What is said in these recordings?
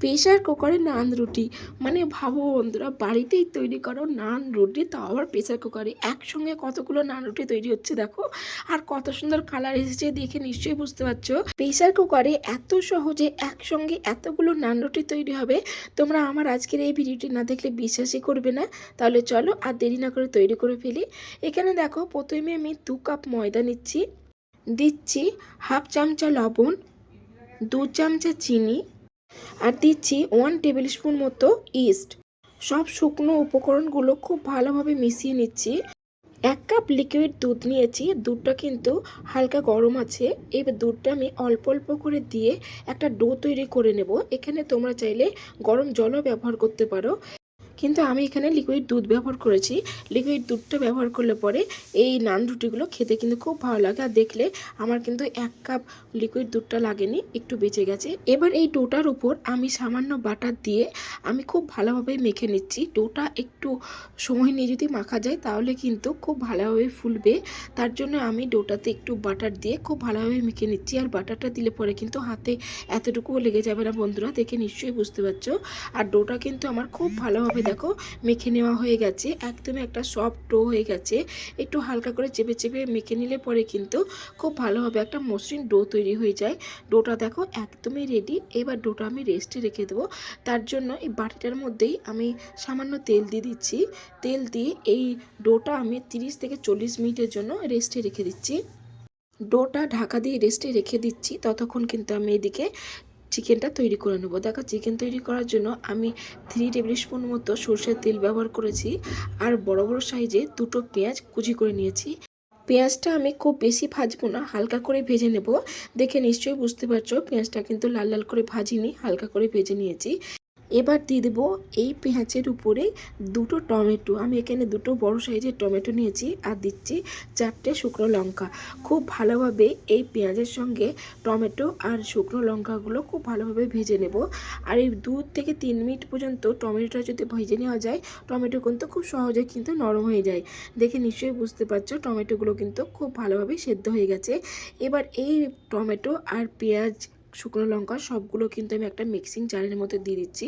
Pressure কুকারে নান রুটি। মানে ভাবো বন্ধুরা, বাড়িতেই তৈরি করো নান রুটি তাও আবার প্রেশার কুকারে একসঙ্গে কতগুলো নান রুটি তৈরি হচ্ছে দেখো। আর কত সুন্দর কালার এসেছে দেখে নিশ্চয়ই বুঝতে পারছ। প্রেশার কুকারে এত সহজে একসঙ্গে এতগুলো নান রুটি তৈরি হবে, তোমরা আমার আজকের এই ভিডিওটি না দেখলে বিশ্বাসই করবে না। তাহলে চলো আর দেরি না করে তৈরি করে ফেলি। এখানে দেখো প্রথমে আমি দু কাপ ময়দা নিচ্ছি, দিচ্ছি হাফ চামচা লবণ, দু চামচা চিনি আর দিচ্ছি ওয়ান টেবিল স্পুন মতো ইস্ট সব শুকনো উপকরণগুলো খুব ভালোভাবে মিশিয়ে নিচ্ছি। এক কাপ লিকুইড দুধ নিয়েছি। দুধটা কিন্তু হালকা গরম আছে। এবার দুধটা আমি অল্প অল্প করে দিয়ে একটা ডো তৈরি করে নেব। এখানে তোমরা চাইলে গরম জলও ব্যবহার করতে পারো। কিন্তু আমি এখানে লিকুইড দুধ ব্যবহার করেছি। লিকুইড দুধটা ব্যবহার করলে পরে এই নান রুটিগুলো খেতে কিন্তু খুব ভালো লাগে। আর দেখলে আমার কিন্তু এক কাপ লিকুইড দুধটা লাগেনি, একটু বেঁচে গেছে। এবার এই ডোটার উপর আমি সামান্য বাটার দিয়ে আমি খুব ভালোভাবে মেখে নিচ্ছি। ডোটা একটু সময় নিয়ে যদি মাখা যায় তাহলে কিন্তু খুব ভালোভাবে ফুলবে। তার জন্য আমি ডোটাতে একটু বাটার দিয়ে খুব ভালোভাবে মেখে নিচ্ছি। আর বাটারটা দিলে পরে কিন্তু হাতে এতটুকুও লেগে যাবে না বন্ধুরা, দেখে নিশ্চয়ই বুঝতে পারছ। আর ডোটা কিন্তু আমার খুব ভালোভাবে দেখো, মেখে নেওয়া হয়ে গেছে। একদমই একটা সফট ডো হয়ে গেছে। একটু হালকা করে চেপে চেপে মেখে নিলে পরে কিন্তু খুব ভালোভাবে একটা মসৃণ ডো তৈরি হয়ে যায়। ডোটা দেখো একদমই রেডি এবার ডোটা আমি রেস্টে রেখে দেবো। তার জন্য এই বাটিটার মধ্যেই আমি সামান্য তেল দিয়ে দিচ্ছি। তেল দিয়ে এই ডোটা আমি 30 থেকে চল্লিশ মিনিটের জন্য রেস্টে রেখে দিচ্ছি। ডোটা ঢাকা দিয়ে রেস্টে রেখে দিচ্ছি। ততক্ষণ কিন্তু আমি এদিকে চিকেনটা তৈরি করে নেব। দেখো, চিকেন তৈরি করার জন্য আমি থ্রি টেবিল স্পুন মতো সর্ষের তেল ব্যবহার করেছি। আর বড় বড় সাইজে দুটো পেঁয়াজ কুচি করে নিয়েছি। পেঁয়াজটা আমি খুব বেশি ভাজবো না, হালকা করে ভেজে নেব। দেখে নিশ্চয়ই বুঝতে পারছ, পেঁয়াজটা কিন্তু লাল লাল করে ভাজিনি, হালকা করে ভেজে নিয়েছি। এবার দিয়ে দেবো এই পেঁয়াজের উপরে দুটো টমেটো। আমি এখানে দুটো বড় সাইজের টমেটো নিয়েছি আর দিচ্ছি চারটে শুকনো লঙ্কা। খুব ভালোভাবে এই পেঁয়াজের সঙ্গে টমেটো আর শুকনো লঙ্কাগুলো খুব ভালোভাবে ভেজে নেব। আর এই দু থেকে তিন মিনিট পর্যন্ত টমেটোটা যদি ভেজে নেওয়া যায়, টমেটো কিন্তু খুব সহজে কিন্তু নরম হয়ে যায়। দেখে নিশ্চয়ই বুঝতে পারছ, টমেটোগুলো কিন্তু খুব ভালোভাবে সেদ্ধ হয়ে গেছে। এবার এই টমেটো আর পেঁয়াজ শুকনো লঙ্কা সবগুলো কিন্তু আমি একটা মিক্সিং জারের মধ্যে দিয়ে দিচ্ছি।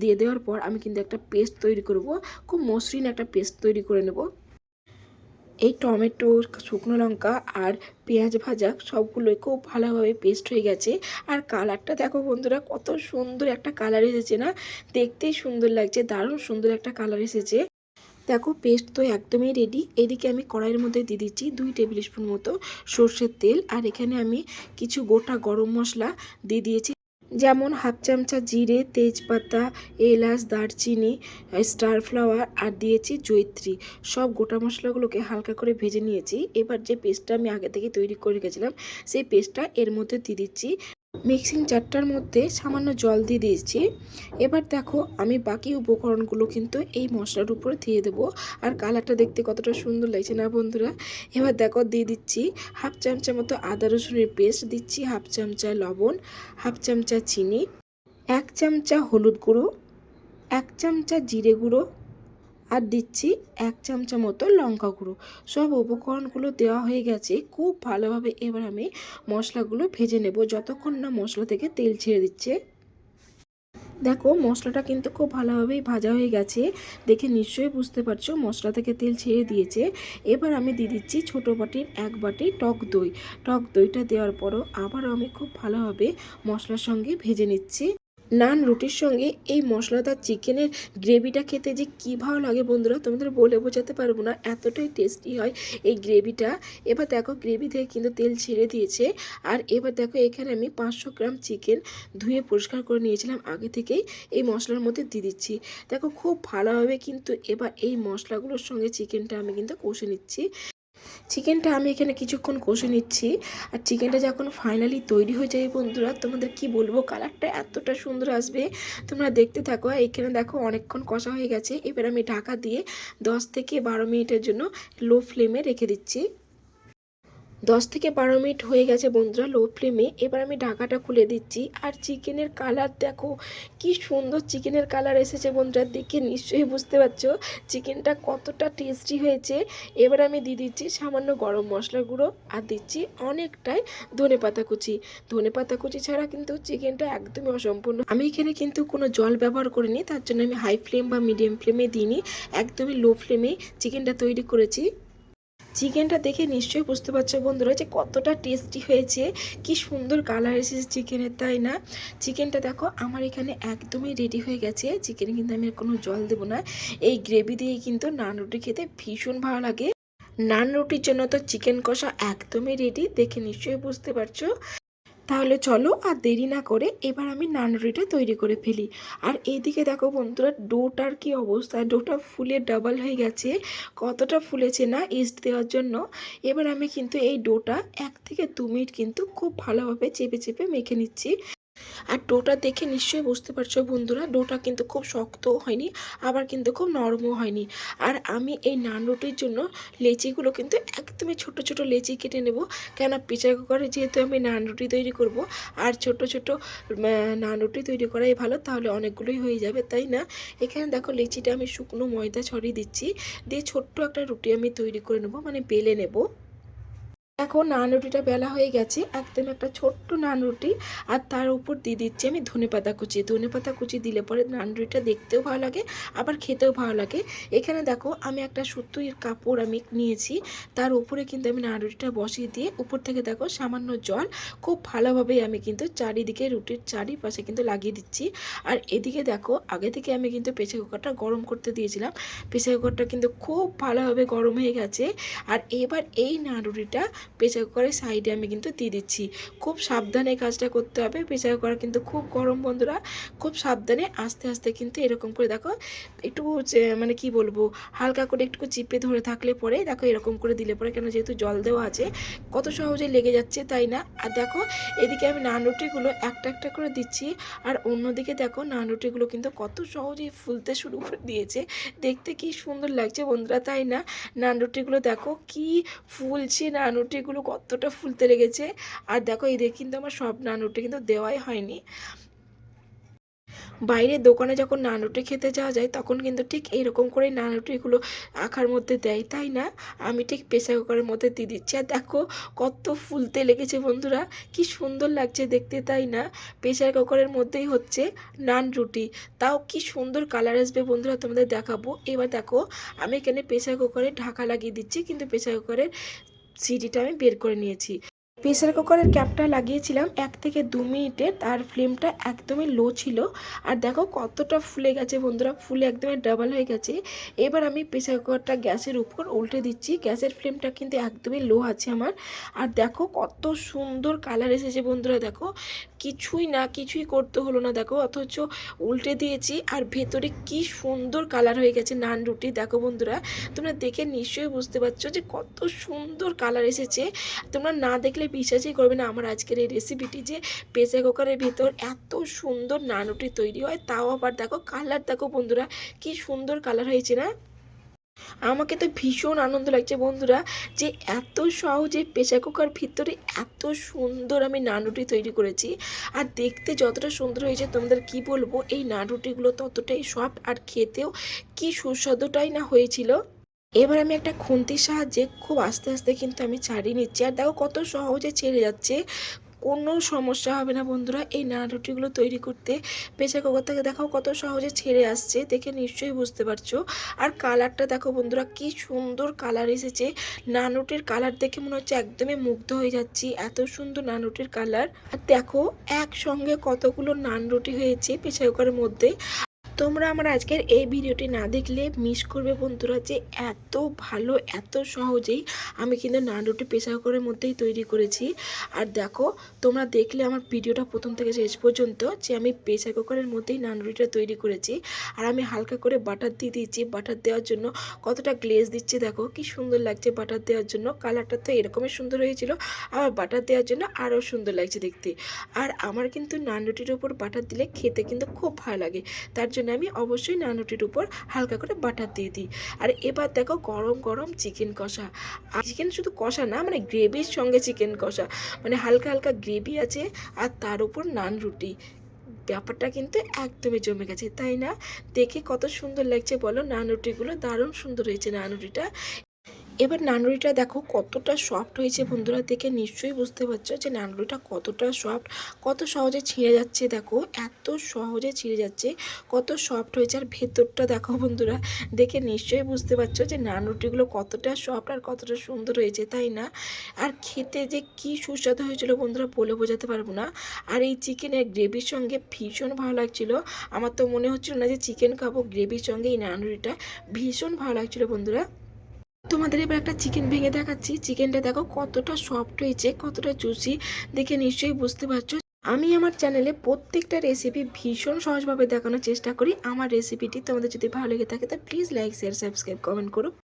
দিয়ে দেওয়ার পর আমি কিন্তু একটা পেস্ট তৈরি করব। খুব মসৃণ একটা পেস্ট তৈরি করে নেব। এই টমেটো, শুকনো লঙ্কা আর পেঁয়াজ ভাজা সবগুলোই খুব ভালোভাবে পেস্ট হয়ে গেছে। আর কালারটা দেখো বন্ধুরা, কত সুন্দর একটা কালার এসেছে না? দেখতেই সুন্দর লাগছে, দারুণ সুন্দর একটা কালার এসেছে। দেখো পেস্ট তো একদমই রেডি এদিকে আমি কড়াইয়ের মধ্যে দিয়ে দিচ্ছি দুই টেবিল স্পুন মতো সর্ষের তেল। আর এখানে আমি কিছু গোটা গরম মশলা দিয়ে দিয়েছি। যেমন হাফ চামচা জিরে, তেজপাতা, এলাচ, দারচিনি স্টার ফ্লাওয়ার আর দিয়েছি জৈত্রী সব গোটা মশলাগুলোকে হালকা করে ভেজে নিয়েছি। এবার যে পেস্টটা আমি আগে থেকে তৈরি করে গেছিলাম সেই পেস্টটা এর মধ্যে দিয়ে দিচ্ছি মিক্সিং চারটার মধ্যে সামান্য জল দিয়ে দিয়েছি। এবার দেখো, আমি বাকি উপকরণগুলো কিন্তু এই মশলার উপর দিয়ে দেবো। আর কালারটা দেখতে কতটা সুন্দর লাগছে না বন্ধুরা? এবার দেখো, দিয়ে দিচ্ছি হাফ চামচা মতো আদা রসুনের পেস্ট, দিচ্ছি হাফ চামচা লবণ, হাফ চামচা চিনি, এক চামচা হলুদ গুঁড়ো, এক চামচা জিরে গুঁড়ো আর দিচ্ছি এক চামচা মতো লঙ্কা গুঁড়ো। সব উপকরণগুলো দেওয়া হয়ে গেছে। খুব ভালোভাবে এবার আমি মশলাগুলো ভেজে নেব। যতক্ষণ না মশলা থেকে তেল ছেড়ে দিচ্ছে। দেখো, মশলাটা কিন্তু খুব ভালোভাবেই ভাজা হয়ে গেছে। দেখে নিশ্চয়ই বুঝতে পারছ, মশলা থেকে তেল ছেড়ে দিয়েছে। এবার আমি দিয়ে দিচ্ছি ছোটো বাটির এক বাটি টক দই। টক দইটা দেওয়ার পরও আবারও আমি খুব ভালোভাবে মশলার সঙ্গে ভেজে নিচ্ছি। নান রুটির সঙ্গে এই মশলাদার চিকেনের গ্রেভিটা খেতে যে কী ভালো লাগে বন্ধুরা, তোমাদের বলে বোঝাতে পারব না, এতটাই টেস্টি হয় এই গ্রেভিটা। এবার দেখো গ্রেভি থেকে কিন্তু তেল ছেড়ে দিয়েছে, আর এবার দেখো এখানে আমি পাঁচশো গ্রাম চিকেন ধুয়ে পরিষ্কার করে নিয়েছিলাম, আগে থেকেই এই মশলার মধ্যে দিয়ে দিচ্ছি। দেখো খুব ভালোভাবে কিন্তু এবার এই মশলাগুলোর সঙ্গে চিকেনটা আমি কিন্তু কষে নিচ্ছি। চিকেনটা আমি এখানে কিছুক্ষণ কষে নিচ্ছি। আর চিকেনটা যখন ফাইনালি তৈরি হয়ে যায় বন্ধুরা, তোমাদের কি বলব? কালারটা এতটা সুন্দর আসবে। তোমরা দেখতে থাকো, এখানে দেখো অনেকক্ষণ কষা হয়ে গেছে। এবার আমি ঢাকা দিয়ে দশ থেকে বারো মিনিটের জন্য লো ফ্লেমে রেখে দিচ্ছি। দশ থেকে বারো মিনিট হয়ে গেছে বন্ধুরা লো ফ্লেমে এবার আমি ঢাকাটা খুলে দিচ্ছি। আর চিকেনের কালার দেখো, কি সুন্দর চিকেনের কালার এসেছে বন্ধুরা, দেখে নিশ্চয়ই বুঝতে পারছ। চিকেনটা কতটা টেস্টি হয়েছে। এবার আমি দিয়ে দিচ্ছি সামান্য গরম মশলা গুঁড়ো আর দিচ্ছি অনেকটাই ধনে পাতা কুচি। ধনে পাতা কুচি ছাড়া কিন্তু চিকেনটা একদমই অসম্পূর্ণ। আমি এখানে কিন্তু কোনো জল ব্যবহার করিনি, তার জন্য আমি হাই ফ্লেম বা মিডিয়াম ফ্লেমে দিইনি। একদমই লো ফ্লেমে চিকেনটা তৈরি করেছি। চিকেনটা দেখে নিশ্চয়ই বুঝতে পারছ বন্ধুরা যে কতটা টেস্টি হয়েছে। কি সুন্দর কালার এসেছে চিকেনের, তাই না? চিকেনটা দেখো, আমার এখানে একদমই রেডি হয়ে গেছে। চিকেনে কিন্তু আমি কোনো জল দেবো না। এই গ্রেভি দিয়ে কিন্তু নান রুটি খেতে ভীষণ ভালো লাগে। নান রুটির জন্য তো চিকেন কষা একদমই রেডি দেখে নিশ্চয়ই বুঝতে পারছ। তাহলে চলো আর দেরি না করে এবার আমি নান রুটিটা তৈরি করে ফেলি। আর এইদিকে দেখো বন্ধুরা, ডোটার কি অবস্থা? ডোটা ফুলে ডাবল হয়ে গেছে, কতটা ফুলেছে না ইস্ট দেওয়ার জন্য? এবার আমি কিন্তু এই ডোটা এক থেকে দু মিনিট কিন্তু খুব ভালোভাবে চেপে চেপে মেখে নিচ্ছি। আর ডোটা দেখে নিশ্চয়ই বুঝতে পারছ বন্ধুরা, ডোটা কিন্তু খুব শক্তও হয়নি, আবার কিন্তু খুব নরমও হয়নি। আর আমি এই নান রুটির জন্য লেচিগুলো কিন্তু একদমই ছোট ছোট লেচি কেটে নেব কেন প্রেসার কুকারে যেহেতু আমি নান রুটি তৈরি করব, আর ছোট ছোট নান রুটি তৈরি করাই ভালো, তাহলে অনেকগুলোই হয়ে যাবে, তাই না? এখানে দেখো লেচিটা আমি শুকনো ময়দা ছড়িয়ে দিচ্ছি, দিয়ে ছোট্ট একটা রুটি আমি তৈরি করে নেব মানে বেলে নেব। দেখো নান রুটিটা বেলা হয়ে গেছে, একদম একটা ছোট্ট নান রুটি আর তার উপর দিয়ে দিচ্ছি আমি ধনে পাতা কুচি। ধনে পাতা কুচি দিলে পরে নান রুটিটা দেখতেও ভালো লাগে, আবার খেতেও ভালো লাগে। এখানে দেখো আমি একটা সুতির কাপড় আমি নিয়েছি, তার উপরে কিন্তু আমি নান রুটিটা বসিয়ে দিয়ে উপর থেকে দেখো সামান্য জল, খুব ভালোভাবে আমি কিন্তু চারিদিকে রুটির চারিপাশে কিন্তু লাগিয়ে দিচ্ছি। আর এদিকে দেখো আগে থেকে আমি কিন্তু প্রেসার কুকারটা গরম করতে দিয়েছিলাম, প্রেসার কুকারটা কিন্তু খুব ভালোভাবে গরম হয়ে গেছে। আর এবার এই নান রুটিটা প্রেসার কুকারের সাইডে আমি কিন্তু দিয়ে দিচ্ছি। খুব সাবধানে কাজটা করতে হবে। প্রেসার কুকার কিন্তু খুব গরম, বন্ধুরা। খুব সাবধানে আস্তে আস্তে কিন্তু এরকম করে দেখো, একটু মানে কি বলব, হালকা করে একটু চিপে ধরে থাকলে পরে দেখো এরকম করে দিলে পরে কেন যেহেতু জল দেওয়া আছে, কত সহজে লেগে যাচ্ছে তাই না? আর দেখো, এদিকে আমি নান রুটিগুলো একটা একটা করে দিচ্ছি। আর অন্যদিকে দেখো, নান রুটিগুলো কিন্তু কত সহজেই ফুলতে শুরু করে দিয়েছে। দেখতে কি সুন্দর লাগছে বন্ধুরা, তাই না? নান রুটিগুলো দেখো, কি ফুলছে নান রুটিগুলো কতটা ফুলতে লেগেছে। আর দেখো, এদের কিন্তু আমার সব নান রুটি কিন্তু দেওয়াই হয়নি। বাইরের দোকানে যখন নান রুটি খেতে যাওয়া যায়, তখন কিন্তু ঠিক এইরকম করেই নান রুটিগুলো আখার মধ্যে দেয়, তাই না? আমি ঠিক প্রেসার কুকারের মধ্যে দিয়ে দিচ্ছি। আর দেখো, কত ফুলতে লেগেছে বন্ধুরা, কি সুন্দর লাগছে দেখতে, তাই না? প্রেসার কুকারের মধ্যেই হচ্ছে নান রুটি। তাও কি সুন্দর কালার আসবে বন্ধুরা, তোমাদের দেখাবো। এবার দেখো, আমি এখানে প্রেসার কুকারে ঢাকা লাগিয়ে দিচ্ছি, কিন্তু প্রেসার কুকারের সিটিটা আমি বের করে নিয়েছি। প্রেসার কুকারের ক্যাপটা লাগিয়েছিলাম এক থেকে দু মিনিটে। তার ফ্লেমটা একদমই লো ছিল। আর দেখো কতটা ফুলে গেছে বন্ধুরা, ফুলে একদমই ডাবল হয়ে গেছে। এবার আমি প্রেসার কুকারটা গ্যাসের উপর উল্টে দিচ্ছি। গ্যাসের ফ্লেমটা কিন্তু একদমই লো আছে আমার। আর দেখো কত সুন্দর কালার এসেছে বন্ধুরা, দেখো। কিছুই না, কিছুই করতে হলো না, দেখো। অথচ উল্টে দিয়েছি আর ভেতরে কি সুন্দর কালার হয়ে গেছে নান রুটি। দেখো বন্ধুরা, তোমরা দেখে নিশ্চয়ই বুঝতে পারছ যে কত সুন্দর কালার এসেছে। তোমরা না দেখলে বিশ্বাসই করবে না আমার আজকের এই রেসিপিটি যে প্রেসার কুকারের ভিতর এত সুন্দর নানুটি তৈরি হয়, তাও আবার দেখো কালার দেখো বন্ধুরা, কি সুন্দর কালার হয়েছে না? আমাকে তো ভীষণ আনন্দ লাগছে বন্ধুরা যে এত সহজে প্রেসার কুকার ভিতরে এত সুন্দর আমি নানুটি তৈরি করেছি। আর দেখতে যতটা সুন্দর হয়েছে, তোমাদের কি বলব? এই নানুটিগুলো ততটাই সফট আর খেতেও কি সুস্বাদুটাই না হয়েছিল। এবার আমি একটা খুন্তির সাহায্যে খুব আস্তে আস্তে কিন্তু আমি ছাড়িয়ে নিচ্ছি। আর দেখো কত সহজে ছেড়ে যাচ্ছে। কোনো সমস্যা হবে না বন্ধুরা। এই নান রুটিগুলো তৈরি করতে প্রেসার কুকার থেকে দেখাও কত সহজে ছেড়ে আসছে দেখে নিশ্চয়ই বুঝতে পারছ। আর কালারটা দেখো বন্ধুরা, কি সুন্দর কালার এসেছে। নান রুটির কালার দেখে মনে হচ্ছে একদমই মুগ্ধ হয়ে যাচ্ছি। এত সুন্দর নান রুটির কালার। আর দেখো একসঙ্গে কতগুলো নান রুটি হয়েছে প্রেসার কুকারের মধ্যে। তোমরা আমার আজকের এই ভিডিওটি না দেখলে মিস করবে বন্ধুরা যে এত ভালো, এত সহজেই আমি কিন্তু নান রুটি প্রেসার কুকারের মধ্যেই তৈরি করেছি। আর দেখো, তোমরা দেখলে আমার ভিডিওটা প্রথম থেকে শেষ পর্যন্ত যে আমি প্রেসার কুকারের মধ্যেই নান রুটিটা তৈরি করেছি। আর আমি হালকা করে বাটার দিয়ে দিয়েছি। বাটার দেওয়ার জন্য কতটা গ্লেজ দিচ্ছে দেখো, কি সুন্দর লাগছে বাটার দেওয়ার জন্য। কালারটা তো এরকমই সুন্দর হয়েছিল, আবার বাটার দেওয়ার জন্য আরও সুন্দর লাগছে দেখতে। আর আমার কিন্তু নান রুটির ওপর বাটার দিলে খেতে কিন্তু খুব ভালো লাগে। তার জন্য নামিয়ে অবশ্যই নান রুটির উপর হালকা করে বাটার দিয়ে দিই। আর এবার দেখো গরম গরম চিকেন কষা। আর চিকেন শুধু কষা না মানে গ্রেভির সঙ্গে চিকেন কষা। মানে হালকা হালকা গ্রেভি আছে আর তার উপর নান রুটি। ব্যাপারটা কিন্তু একদমই জমে গেছে, তাই না? দেখে কত সুন্দর লাগছে বলো নানুটিগুলো দারুণ সুন্দর হয়েছে নান রুটিটা। এবার নানরুটিটা দেখো কতটা সফট হয়েছে বন্ধুরা দেখে নিশ্চয়ই বুঝতে পারছ যে নানরুটিটা কতটা সফট কত সহজে ছিঁড়ে যাচ্ছে দেখো, এত সহজে ছিঁড়ে যাচ্ছে, কত সফট হয়েছে। আর ভেতরটা দেখো বন্ধুরা, দেখে নিশ্চয়ই বুঝতে পারছ যে নানরুটিগুলো কতটা সফট আর কতটা সুন্দর হয়েছে, তাই না? আর খেতে যে কি সুস্বাদু হয়েছিল বন্ধুরা বলে বোঝাতে পারব না। আর এই চিকেনের গ্রেভির সঙ্গে ভীষণ ভালো লাগছিল। আমার তো মনে হচ্ছিল না যে চিকেন খাব গ্রেভির সঙ্গে এই নানরুটিটা ভীষণ ভালো লাগছিল বন্ধুরা। তোমাদের এবার একটা চিকেন ভেঙে দেখাচ্ছি। চিকেনটা দেখো কতটা সফট হয়েছে, কতটা জুসি দেখে নিশ্চয়ই বুঝতে পারছ। আমি আমার চ্যানেলে প্রত্যেকটা রেসিপি ভীষণ সহজভাবে দেখানোর চেষ্টা করি। আমার রেসিপিটি তোমাদের যদি ভালো লেগে থাকে, তা please like share subscribe comment করো।